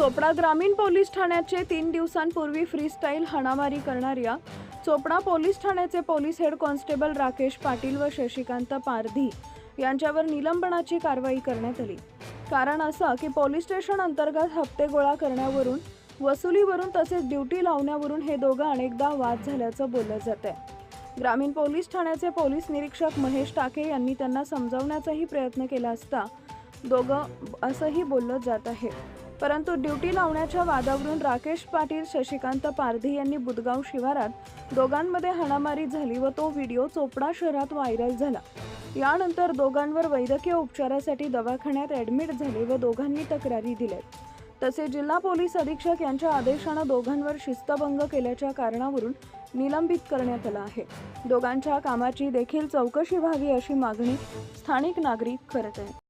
चोपडा ग्रामीण पोलीस ठाण्याचे तीन दिवसांपूर्वी फ्रीस्टाईल हाणामारी करणाऱ्या चोपडा पोलीस ठाण्याचे police head constable Rakesh Patil व शशिकांत पारधी यांच्यावर निलंबनाची कारवाई करण्यात आली. कारण असं की पोलीस स्टेशन अंतर्गत हप्ते गोळा करण्यावरून वसुलीवरून तसेच ड्युटी लावण्यावरून हे दोघं अनेकदा वाद झाल्याचं बोललं जात आहे. ग्रामीण पोलीस ठाण्याचे पोलीस निरीक्षक महेश टाके यांनी त्यांना समजावण्याचाही प्रयत्न केला असता दोघं असंही बोललं जात आहे. परंतु ड्युटी लावण्याच्या वादावरून राकेश पाटील शशिकांत पारधी यांनी बुदगाव शिवारात दोघांमध्ये हाणामारी झाली व तो व्हिडिओ चोपडा शहरात व्हायरल झाला. यानंतर दोघांवर वैद्यकीय उपचारासाठी दवाखान्यात ॲडमिट झाले व दोघांनी तक्रारी दिल्या तसे जिल्हा पोलीस अधीक्षक यांच्या आदेशानं दोघांवर शिस्तभंग केल्याच्या कारणावरून निलंबित करण्यात आलं आहे. दोघांच्या कामाची देखील चौकशी व्हावी अशी मागणी स्थानिक नागरिक करत आहेत.